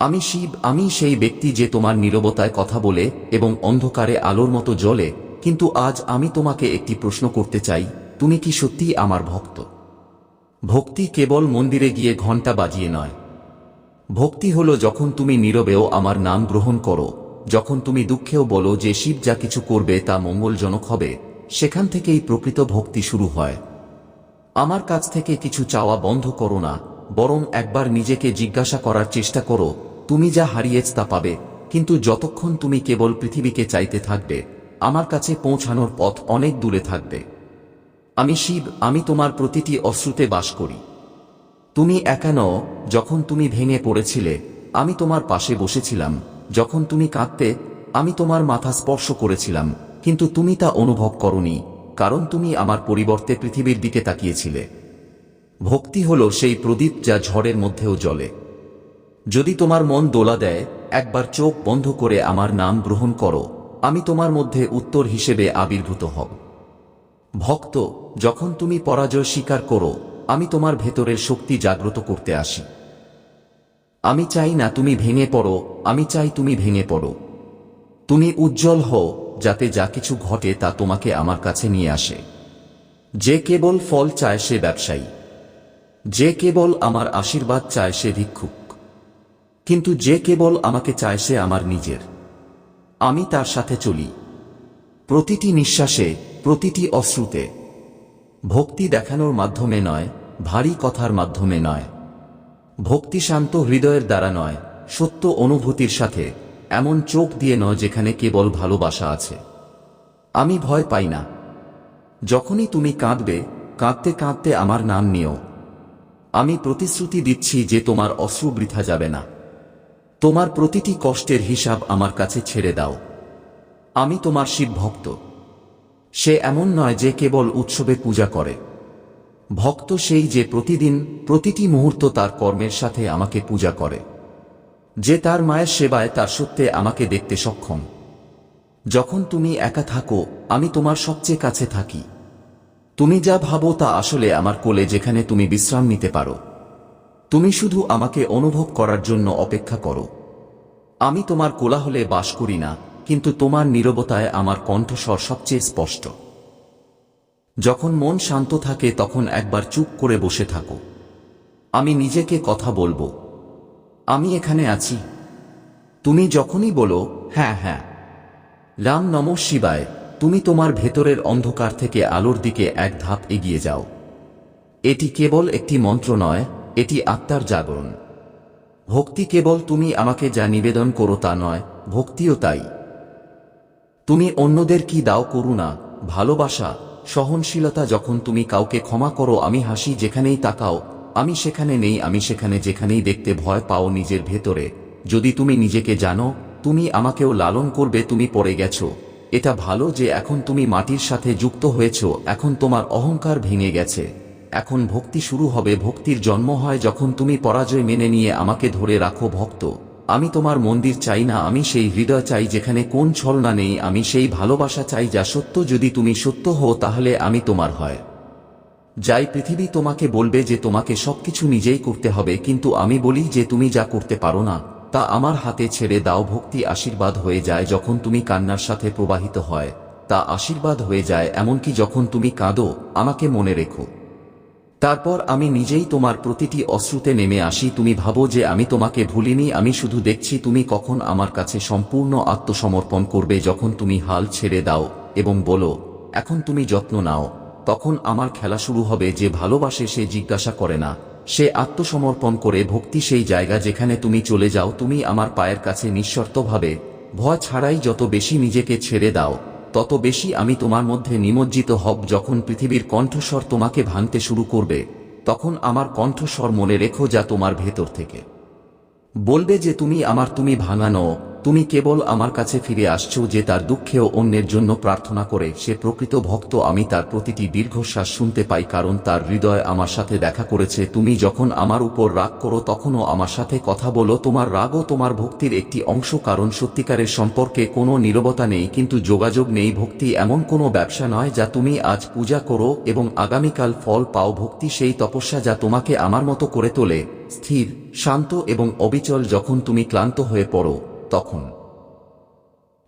আমি শিব আমি সেই ব্যক্তি যে তোমার নীরবতায় কথা বলে এবং অন্ধকারে আলোর মতো জ্বলে, কিন্তু আজ আমি তোমাকে একটি প্রশ্ন করতে চাই, তুমি কি সত্যিই আমার ভক্ত? ভক্তি কেবল মন্দিরে গিয়ে ঘণ্টা বাজিয়ে নয়। ভক্তি হলো যখন তুমি নীরবেও আমার নাম গ্রহণ করো, যখন তুমি দুঃখেও বলো যে শিব যা কিছু করবে তা মঙ্গলজনক হবে, সেখান থেকেই প্রকৃত ভক্তি শুরু হয়। আমার কাছ থেকে কিছু চাওয়া বন্ধ করো না বরং একবার নিজেকে জিজ্ঞাসা করার চেষ্টা করো, তুমি যা হারিয়েছ তা পাবে, কিন্তু যতক্ষণ তুমি কেবল পৃথিবীকে চাইতে থাকবে, আমার কাছে পৌঁছানোর পথ অনেক দূরে থাকবে। আমি শিব, আমি তোমার প্রতিটি অশ্রুতে বাস করি। তুমি একা নও, যখন তুমি ভেঙে পড়েছিলে, আমি তোমার পাশে বসেছিলাম, যখন তুমি কাঁদতে, আমি তোমার মাথা স্পর্শ করেছিলাম, কিন্তু তুমি তা অনুভব করনি, কারণ তুমি আমার পরিবর্তে পৃথিবীর দিকে তাকিয়েছিলে। ভক্তি হল সেই প্রদীপ যা ঝড়ের মধ্যেও জ্বলে। যদি তোমার মন দোলা দেয়, একবার চোখ বন্ধ করে আমার নাম গ্রহণ করো, আমি তোমার মধ্যে উত্তর হিসেবে আবির্ভূত হব। ভক্ত, যখন তুমি পরাজয় স্বীকার করো, আমি তোমার ভেতরের শক্তি জাগ্রত করতে আসি। আমি চাই না তুমি ভেঙে পড়ো, আমি চাই তুমি ভেঙে পড়ো। তুমি উজ্জ্বল হও, যাতে যা কিছু ঘটে তা তোমাকে আমার কাছে নিয়ে আসে। যে কেবল ফল চায় সে ব্যবসায়ী। যে কেবল আমার আশীর্বাদ চায় সে ভিক্ষুক। কিন্তু যে কেবল আমাকে চায় সে আমার নিজের। আমি তার সাথে চলি। প্রতিটি নিঃশ্বাসে, প্রতিটি অশ্রুতে। ভক্তি দেখানোর মাধ্যমে নয়, ভারী কথার মাধ্যমে নয়। ভক্তি শান্ত হৃদয়ের দ্বারা নয়, সত্য অনুভূতির সাথে, এমন চোখ দিয়ে নয় যেখানে কেবল ভালোবাসা আছে। আমি ভয় পাই না। যখনই তুমি কাঁদবে, কাঁদতে কাঁদতে আমার নাম নিও। আমি প্রতিশ্রুতি দিচ্ছি যে তোমার অশ্রু বৃথা যাবে না। তোমার প্রতিটি কষ্টের হিসাব আমার কাছে ছেড়ে দাও। আমি তোমার শিব ভক্ত। সে এমন নয় যে কেবল উৎসবে পূজা করে। ভক্ত সেই যে প্রতিদিন, প্রতিটি মুহূর্ত তার কর্মের সাথে আমাকে পূজা করে। যে তার মায়ের সেবায় তার সত্যে আমাকে দেখতে সক্ষম। যখন তুমি একা থাকো, আমি তোমার সবচেয়ে কাছে থাকি। তুমি যা ভাবো তা আসলে আমার কোলে যেখানে তুমি বিশ্রাম নিতে পারো। তুমি শুধু আমাকে অনুভব করার জন্য অপেক্ষা করো। আমি তোমার কোলাহলে বাস করি না, কিন্তু তোমার নীরবতায় আমার কণ্ঠস্বর সবচেয়ে স্পষ্ট। যখন মন শান্ত থাকে তখন একবার চুপ করে বসে থাকো। আমি নিজেকে কথা বলব। আমি এখানে আছি। তুমি যখনই বলো হ্যাঁ হ্যাঁ। রাম নম শিবায়। তুমি তোমার ভেতরের অন্ধকার থেকে আলোর দিকে এক ধাপ এগিয়ে যাও। এটি কেবল একটি মন্ত্র নয়, এটি আত্মার জাগরণ। ভক্তি কেবল তুমি আমাকে যা নিবেদন করো তা নয়, ভক্তিও তাই। তুমি অন্যদের কি দাও করুণা, ভালোবাসা, সহনশীলতা যখন তুমি কাউকে ক্ষমা করো, আমি হাসি যেখানেই তাকাও, আমি সেখানে নেই, আমি সেখানে যেখানেই দেখতে ভয় পাও নিজের ভেতরে। যদি তুমি নিজেকে জানো, তুমি আমাকেও লালন করবে, তুমি পড়ে গেছো। এটা ভালো যে এখন তুমি মাটির সাথে যুক্ত হয়েছ, এখন তোমার অহংকার ভেঙে গেছে। এখন ভক্তি শুরু হবে, ভক্তির জন্ম হয় যখন তুমি পরাজয় মেনে নিয়ে আমাকে ধরে রাখো ভক্ত। আমি তোমার মন্দির চাই না, আমি সেই হৃদয় চাই যেখানে কোন ছলনা নেই, আমি সেই ভালোবাসা চাই যা সত্য। যদি তুমি সত্য হও, তাহলে আমি তোমার হয়। যাই পৃথিবী তোমাকে বলবে যে তোমাকে সবকিছু নিজেই করতে হবে, কিন্তু আমি বলি যে তুমি যা করতে পারো না। তা আমার হাতে ছেড়ে দাও, ভক্তি আশীর্বাদ হয়ে যায় যখন তুমি কান্নার সাথে প্রবাহিত হয়। তা আশীর্বাদ হয়ে যায় এমনকি যখন তুমি কাঁদো, আমাকে মনে রেখো। তারপর আমি নিজেই তোমার প্রতিটি অশ্রুতে নেমে আসি। তুমি ভাবো যে আমি তোমাকে ভুলিনি, আমি শুধু দেখছি তুমি কখন আমার কাছে সম্পূর্ণ আত্মসমর্পণ করবে যখন তুমি হাল ছেড়ে দাও এবং বলো, এখন তুমি যত্ন নাও। তখন আমার খেলা শুরু হবে যে ভালোবাসে সে জিজ্ঞাসা করে না। সে আত্মসমর্পণ করে ভক্তি সেই জায়গা যেখানে তুমি চলে যাও, তুমি আমার পায়ের কাছে নিঃশর্তভাবে ভয় ছাড়াই যত বেশি নিজেকে ছেড়ে দাও, তত বেশি আমি তোমার মধ্যে নিমজ্জিত হব। যখন পৃথিবীর কণ্ঠস্বর তোমাকে ভাঙতে শুরু করবে, তখন আমার কণ্ঠস্বর মনে রেখো যা তোমার ভেতর থেকে। বলবে যে তুমি আমার, তুমি ভাঙানো তুমি কেবল আমার কাছে ফিরে আসছো যে তার দুঃখেও অন্যের জন্য প্রার্থনা করে। সে প্রকৃত ভক্ত, আমি তার প্রতিটি দীর্ঘশ্বাস শুনতে পাই কারণ তার হৃদয় আমার সাথে দেখা করেছে। তুমি যখন আমার উপর রাগ করো, তখনও আমার সাথে কথা বলো। তোমার রাগও তোমার ভক্তির একটি অংশ, কারণ সত্যিকারের সম্পর্কে কোনো নীরবতা নেই, কিন্তু যোগাযোগ নেই। ভক্তি এমন কোনো ব্যবসা নয় যা তুমি আজ পূজা করো এবং আগামীকাল ফল পাও। ভক্তি সেই তপস্যা যা তোমাকে আমার মতো করে তোলে। স্থির, শান্ত এবং অবিচল যখন তুমি ক্লান্ত হয়ে পড়ো। তখন।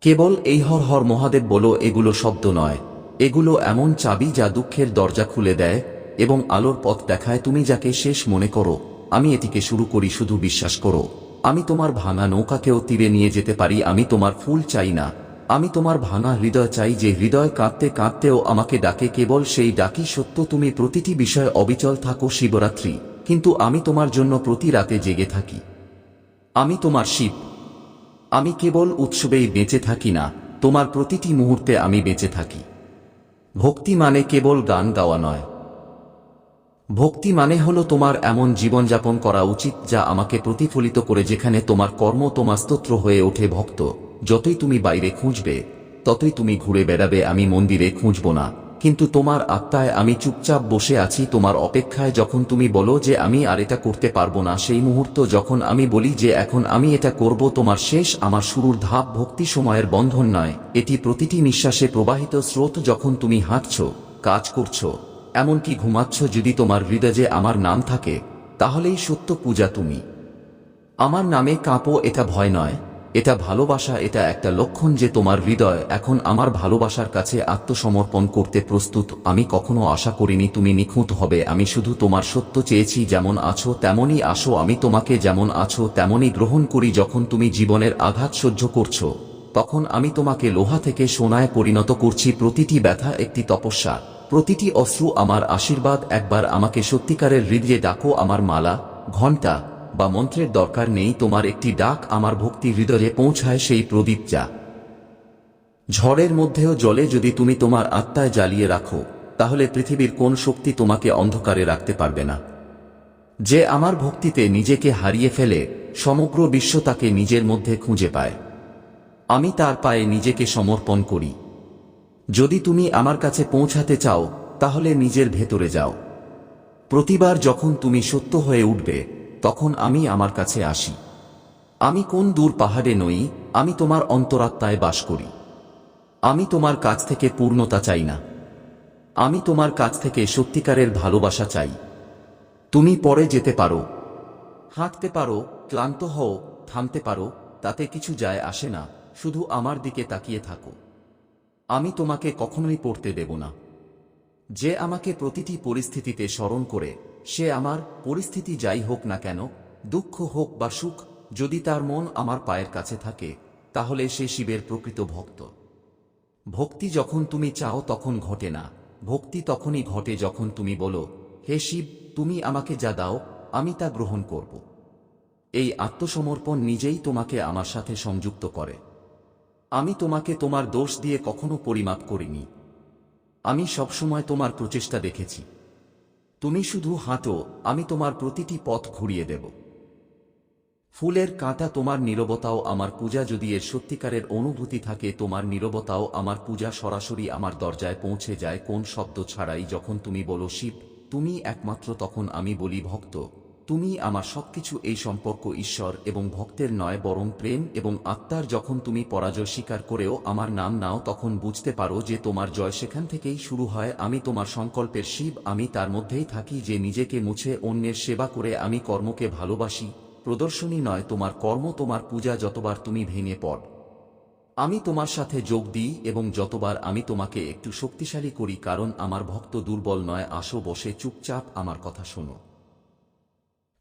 কেবল এই হর হর মহাদেব বলো, এগুলো শব্দ নয়। এগুলো এমন চাবি যা দুঃখের দরজা খুলে দেয় এবং আলোর পথ দেখায় তুমি যাকে শেষ মনে করো। আমি এটিকে শুরু করি, শুধু বিশ্বাস করো। আমি তোমার ভাঙা নৌকাকেও তীরে নিয়ে যেতে পারি, আমি তোমার ফুল চাই না। আমি তোমার ভাঙা হৃদয় চাই যে হৃদয় কাঁদতে কাঁদতেও আমাকে ডাকে, কেবল সেই ডাকি সত্য তুমি প্রতিটি বিষয়ে অবিচল থাকো শিবরাত্রি। কিন্তু আমি তোমার জন্য প্রতি রাতে জেগে থাকি। আমি তোমার শিব। আমি কেবল উৎসবেই বেঁচে থাকি না, তোমার প্রতিটি মুহূর্তে আমি বেঁচে থাকি। ভক্তি মানে কেবল গান গাওয়া নয়। ভক্তি মানে হলো তোমার এমন জীবনযাপন করা উচিত যা আমাকে প্রতিফলিত করে যেখানে তোমার কর্ম, তোমার স্তোত্র হয়ে ওঠে ভক্ত। যতই তুমি বাইরে খুঁজবে, ততই তুমি ঘুরে বেড়াবে, আমি মন্দিরে খুঁজব না। কিন্তু তোমার আত্মায় আমি চুপচাপ বসে আছি, তোমার অপেক্ষায় যখন তুমি বলো যে আমি আর এটা করতে পারব না, সেই মুহূর্ত যখন আমি বলি যে এখন আমি এটা করব, তোমার শেষ আমার শুরুর ধাপ ভক্তি সময়ের বন্ধন নয়। এটি প্রতিটি নিঃশ্বাসে প্রবাহিত স্রোত যখন তুমি হাঁটছ, কাজ করছ, এমনকি ঘুমাচ্ছ যদি তোমার হৃদয়ে আমার নাম থাকে, তাহলেই সত্য পূজা তুমি। আমার নামে কাঁপো এটা ভয় নয়। এটা ভালোবাসা, এটা একটা লক্ষণ যে তোমার হৃদয় এখন আমার ভালোবাসার কাছে আত্মসমর্পণ করতে প্রস্তুত। আমি কখনো আশা করিনি তুমি নিখুঁত হবে। আমি শুধু তোমার সত্য চেয়েছি, যেমন আছো, তেমনই আসো। আমি তোমাকে যেমন আছো, তেমনই গ্রহণ করি যখন তুমি জীবনের আঘাত সহ্য করছ। তখন আমি তোমাকে লোহা থেকে সোনায় পরিণত করছি। প্রতিটি ব্যথা একটি তপস্যা। প্রতিটি অশ্রু আমার আশীর্বাদ। একবার আমাকে সত্যিকারের হৃদয়ে ডাকো, আমার মালা, ঘণ্টা। বা মন্ত্রের দরকার নেই, তোমার একটি ডাক আমার ভক্তি হৃদয়ে পৌঁছায় সেই প্রদীপ যা ঝড়ের মধ্যেও জলে যদি তুমি তোমার আত্মায় জ্বালিয়ে রাখো, তাহলে পৃথিবীর কোন শক্তি তোমাকে অন্ধকারে রাখতে পারবে না। যে আমার ভক্তিতে নিজেকে হারিয়ে ফেলে, সমগ্র বিশ্ব তাকে নিজের মধ্যে খুঁজে পায়। আমি তার পায়ে নিজেকে সমর্পণ করি। যদি তুমি আমার কাছে পৌঁছাতে চাও, তাহলে নিজের ভেতরে যাও। প্রতিবার যখন তুমি সত্য হয়ে উঠবে তখন আমি আমার কাছে আসি। আমি কোন দূর পাহাড়ে নই, আমি তোমার অন্তরাত্মায় বাস করি। আমি তোমার কাছ থেকে পূর্ণতা চাই না। আমি তোমার কাছ থেকে সত্যিকারের ভালোবাসা চাই। তুমি পরে যেতে পারো। হাঁটতে পারো, ক্লান্ত হও, থামতে পারো, তাতে কিছু যায় আসে না, শুধু আমার দিকে তাকিয়ে থাকো। আমি তোমাকে কখনোই পড়তে দেব না। যে আমাকে প্রতিটি পরিস্থিতিতে স্মরণ করে সে আমার পরিস্থিতি যাই হোক না কেন, দুঃখ হোক বা সুখ, যদি তার মন আমার পায়ের কাছে থাকে, তাহলে সে শিবের প্রকৃত ভক্ত। ভক্তি যখন তুমি চাও তখন ঘটে না। ভক্তি তখনই ঘটে যখন তুমি বলো, হে শিব, তুমি আমাকে যা দাও, আমি তা গ্রহণ করব। এই আত্মসমর্পণ নিজেই তোমাকে আমার সাথে সংযুক্ত করে। আমি তোমাকে তোমার দোষ দিয়ে কখনো পরিমাপ করিনি। আমি সবসময় তোমার প্রচেষ্টা দেখেছি। তুমি শুধু হাঁটো, আমি তোমার প্রতিটি পথ ঘুরিয়ে দেব। ফুলের কাঁটা তোমার নিরবতাও আমার পূজা, যদি এর সত্যিকারের অনুভূতি থাকে, তোমার নিরবতাও আমার পূজা সরাসরি আমার দরজায় পৌঁছে যায়। কোন শব্দ ছাড়াই যখন তুমি বলো, শিব তুমি একমাত্র, তখন আমি বলি ভক্ত। তুমি আমার সবকিছু এই সম্পর্ক ঈশ্বর এবং ভক্তের নয়, বরং প্রেম এবং আত্মার যখন তুমি পরাজয় স্বীকার করেও আমার নাম নাও, তখন বুঝতে পারো যে তোমার জয় সেখান থেকেই শুরু হয়। আমি তোমার সংকল্পের শিব, আমি তার মধ্যেই থাকি যে নিজেকে মুছে অন্যের সেবা করে আমি কর্মকে ভালোবাসি। প্রদর্শনী নয়, তোমার কর্ম, তোমার পূজা যতবার তুমি ভেঙে পড়। আমি তোমার সাথে যোগ দিই এবং যতবার আমি তোমাকে একটু শক্তিশালী করি, কারণ আমার ভক্ত দুর্বল নয়, আসো বসে চুপচাপ আমার কথা শোনো।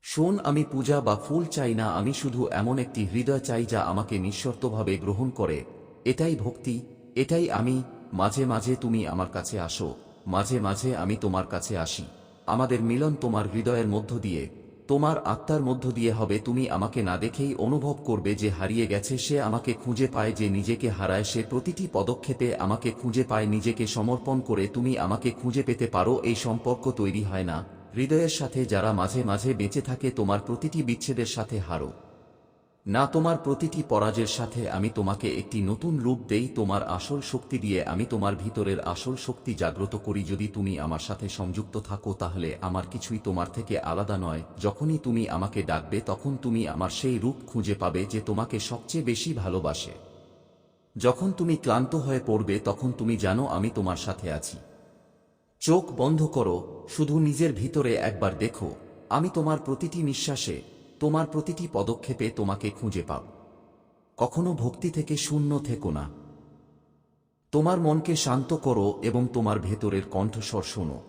শোন, আমি পূজা বা ফুল চাই না, আমি শুধু এমন একটি হৃদয় চাই যা আমাকে নিঃশর্তভাবে গ্রহণ করে। এটাই ভক্তি, এটাই আমি, মাঝে মাঝে তুমি আমার কাছে আসো, মাঝে মাঝে আমি তোমার কাছে আসি। আমাদের মিলন তোমার হৃদয়ের মধ্য দিয়ে, তোমার আত্মার মধ্য দিয়ে হবে, তুমি আমাকে না দেখেই অনুভব করবে যে হারিয়ে গেছে, সে আমাকে খুঁজে পায় যে নিজেকে হারায়, সে প্রতিটি পদক্ষেপে আমাকে খুঁজে পায়, নিজেকে সমর্পণ করে তুমি আমাকে খুঁজে পেতে পারো, এই সম্পর্ক তৈরি হয় না। হৃদয়ের সাথে যারা মাঝে মাঝে বেঁচে থাকে তোমার প্রতিটি বিচ্ছেদের সাথে হারো। না, তোমার প্রতিটি পরাজয়ের সাথে আমি তোমাকে একটি নতুন রূপ দেই, তোমার আসল শক্তি দিয়ে আমি তোমার ভিতরের আসল শক্তি জাগ্রত করি। যদি তুমি আমার সাথে সংযুক্ত থাকো, তাহলে আমার কিছুই তোমার থেকে আলাদা নয়। যখনই তুমি আমাকে ডাকবে, তখন তুমি আমার সেই রূপ খুঁজে পাবে যে তোমাকে সবচেয়ে বেশি ভালোবাসে। যখন তুমি ক্লান্ত হয়ে পড়বে, তখন তুমি জানো আমি তোমার সাথে আছি। চোখ বন্ধ করো, শুধু নিজের ভিতরে একবার দেখো। আমি তোমার প্রতিটি নিঃশ্বাসে, তোমার প্রতিটি পদক্ষেপে তোমাকে খুঁজে পাব। কখনো ভক্তি থেকে শূন্য থেকো না। তোমার মনকে শান্ত করো এবং তোমার ভেতরের কণ্ঠস্বর শোনো।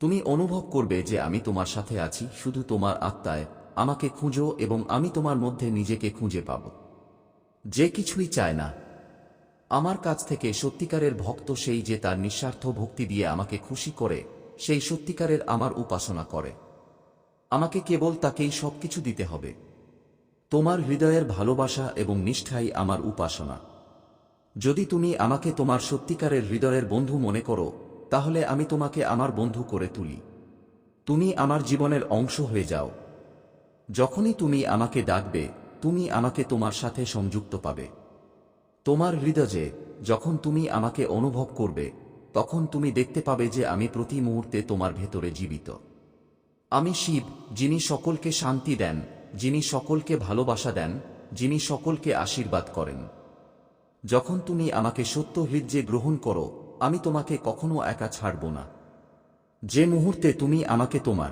তুমি অনুভব করবে যে আমি তোমার সাথে আছি, শুধু তোমার আত্মায়। আমাকে খুঁজো এবং আমি তোমার মধ্যে নিজেকে খুঁজে পাব। যে কিছুই চায় না আমার কাছ থেকে সত্যিকারের ভক্ত সেই যে তার নিঃস্বার্থ ভক্তি দিয়ে আমাকে খুশি করে, সেই সত্যিকারের আমার উপাসনা করে। আমাকে কেবল তাকেই সবকিছু দিতে হবে। তোমার হৃদয়ের ভালোবাসা এবং নিষ্ঠাই আমার উপাসনা। যদি তুমি আমাকে তোমার সত্যিকারের হৃদয়ের বন্ধু মনে করো, তাহলে আমি তোমাকে আমার বন্ধু করে তুলি। তুমি আমার জীবনের অংশ হয়ে যাও। যখনই তুমি আমাকে ডাকবে, তুমি আমাকে তোমার সাথে সংযুক্ত পাবে। তোমার হৃদয়ে যখন তুমি আমাকে অনুভব করবে, তখন তুমি দেখতে পাবে যে আমি প্রতি মুহূর্তে তোমার ভেতরে জীবিত। আমি শিব, যিনি সকলকে শান্তি দেন, যিনি সকলকে ভালোবাসা দেন, যিনি সকলকে আশীর্বাদ করেন। যখন তুমি আমাকে সত্য হৃদয়ে গ্রহণ করো, আমি তোমাকে কখনো একা ছাড়ব না। যে মুহূর্তে তুমি আমাকে তোমার